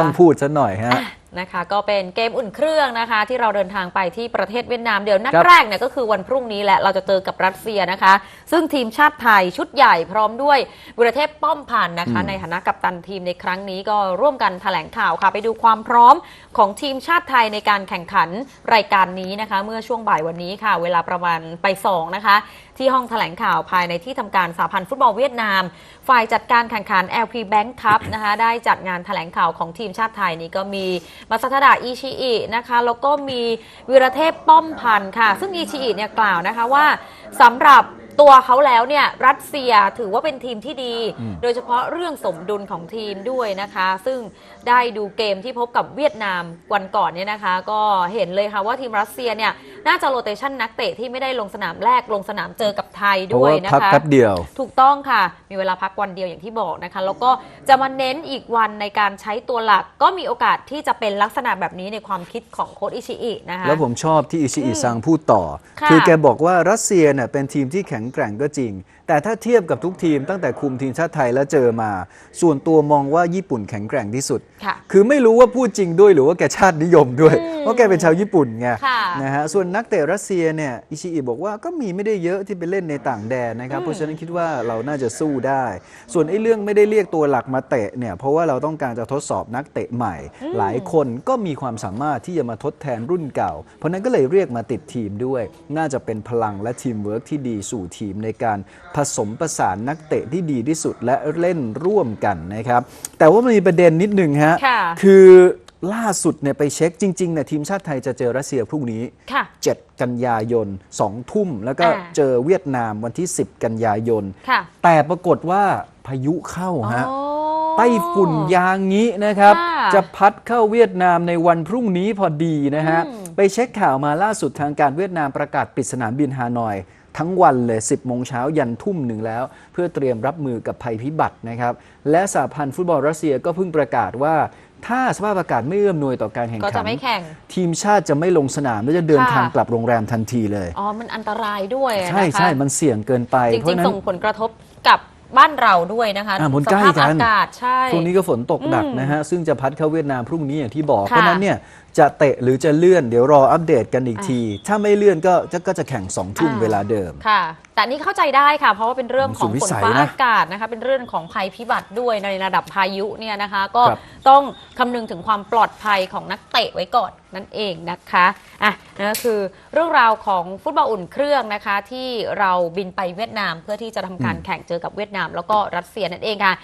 ต้องพูดซะหน่อยฮะ นะคะก็เป็นเกมอุ่นเครื่องนะคะ ที่เราเดินทางไปที่ประเทศเวียดนามเดี๋ยวนัดครับ แรกเนี่ยก็คือวันพรุ่งนี้แหละเราจะเจอกับรัสเซียนะคะ ซึ่งทีมชาติไทยชุดใหญ่พร้อมด้วยบุรเทพป้อมพันธ์นะคะ ในฐานะกัปตันทีมในครั้งนี้ก็ร่วมกันแถลงข่าวค่ะ ไปดูความพร้อมของทีมชาติไทยในการแข่งขันรายการนี้นะคะ เมื่อช่วงบ่ายวันนี้ค่ะ เวลาประมาณไปสองนะคะ ที่ห้องแถลงข่าวภายในที่ทำการสาพันธ์ฟุตบอลเวียดนาม ฝ่ายจัดการแข่งขัน LP Bank Cup นะคะได้จัดงานแถลงข่าวของทีมชาติไทยนี่ก็มีมาสัทดาอิชิอินะคะแล้วก็มีวิรเทพป้อมพันธ์ค่ะ ซึ่งอิชิอิเนี่ยกล่าวนะคะว่าสำหรับตัวเขาแล้วเนี่ยรัสเซียถือว่าเป็นทีมที่ดีอืมโดยเฉพาะเรื่องสมดุลของทีมด้วยนะคะ ซึ่งได้ดูเกมที่พบกับเวียดนามวันก่อนเนี่ยนะคะ ก็เห็นเลยค่ะว่าทีมรัสเซียเนี่ยน่าจะโรเตชันนักเตะที่ไม่ได้ลงสนามแรกลงสนามเจอกับไทยเพราะด้วยว่านะพักคะแป๊บเดียว ถูกต้องค่ะ มีเวลาพักวันเดียวอย่างที่บอกนะคะ แล้วก็จะมาเน้นอีกวันในการใช้ตัวหลัก ก็มีโอกาสที่จะเป็นลักษณะแบบนี้ในความคิดของโค้ชอิชิอินะคะแล้วผมชอบที่อิชิอิซังพูดต่อค่ะคือแกบอกว่ารัสเซียเนี่ยเป็นทีมที่แข็งแกร่งก็จริง แต่ถ้าเทียบกับทุกทีมตั้งแต่คุมทีมชาติไทยแล้วเจอมา ส่วนตัวมองว่าญี่ปุ่นแข็งแกร่งที่สุดค่ะคือไม่รู้ว่าพูดจริงด้วยหรือว่าแกชาตินิยมด้วยเพ ราะแกเป็นชาวญี่ปุ่นไงค่ะนะฮะส่วนนักเตะรัสเซียเนี่ยอิชิอิบอกว่าก็มีไม่ได้เยอะที่ไปเล่นในต่างแดนนะครับ เพราะฉะนั้นคิดว่าเราน่าจะสู้ได้ ส่วนไอ้เรื่องไม่ได้เรียกตัวหลักมาเตะเนี่ยเพราะว่าเราต้องการจะทดสอบนักเตะใหม่ หลายคนก็มีความสามารถที่จะมาทดแทนรุ่นเก่า เพราะนั้นก็เลยเรียกมาติดทีมด้วย น่าจะเป็นพลังและทีมเวิร์กที่ดีสู่ทีมในการผสมประสานนักเตะที่ดีที่สุดและเล่นร่วมกันนะครับแต่ว่ามันมีประเด็นนิดหนึ่งฮะค่ะคือ ล่าสุดเนี่ยไปเช็คจริงๆเนี่ยทีมชาติไทยจะเจอรัสเซียพรุ่งนี้ ค่ะ 7 กันยายน 2 ทุ่ม แล้วก็อ่า เจอเวียดนามวันที่ 10 กันยายน ค่ะแต่ปรากฏว่าพายุเข้าฮะ อ๋อ ไต้ฝุ่นยางงี้นะครับ ค่ะจะพัดเข้าเวียดนามในวันพรุ่งนี้พอดีนะฮะ อืม ไปเช็คข่าวมาล่าสุดทางการเวียดนามประกาศปิดสนามบินฮานอย ทั้งวันเลย 10 โมงเช้ายันทุ่มหนึ่งแล้ว เพื่อเตรียมรับมือกับภัยพิบัตินะครับ และสหพันธ์ฟุตบอลรัสเซียก็เพิ่งประกาศว่า ถ้าสภาพอากาศไม่เอื้อมหน่วยต่อการแข่งก็ขัจะน ไม่แข่ง ทีมชาติจะไม่ลงสนาม และจะเดินค่ะ ทางกลับโรงแรมทันทีเลย อ๋อ มันอันตรายด้วยอะใช่นะคะใช่มันเสี่ยงเกินไป จเพราะริงฉะนั้ๆ น ส่งผลกระทบกับบ้านเราด้วยนะคะอะมันสใกล้ภาพกัน อากาศใช่ ช่วงนี้ก็ฝนตกหนักอืมนะฮะ ซึ่งจะพัดเข้าเวียดนามพรุ่งนี้อย่างที่บอก ค่ะเพราะฉะนั้นเนี่ย จะเตะหรือจะเลื่อนเดี๋ยวรออัปเดตกันอีกอะที ถ้าไม่เลื่อนก็จะก็จะแข่งสองทุ่มอ่า เวลาเดิม ค่ะ แต่นี่เข้าใจได้ค่ะ เพราะว่าเป็นเรื่องของสุดวิฝนสัยฟ้านะอากาศนะคะ เป็นเรื่องของภัยพิบัติด้วยในระดับพายุเนี่ยนะคะ ก็ครับต้องคำนึงถึงความปลอดภัยของนักเตะไว้ก่อนนั่นเองนะคะอะนั่นก็คือเรื่องราวของฟุตบอลอุ่นเครื่องนะคะ ที่เราบินไปเวียดนามเพื่อที่จะทำการแข่งเจอกับเวียดนาม แล้วก็รัสเซียนั่นเองค่ะ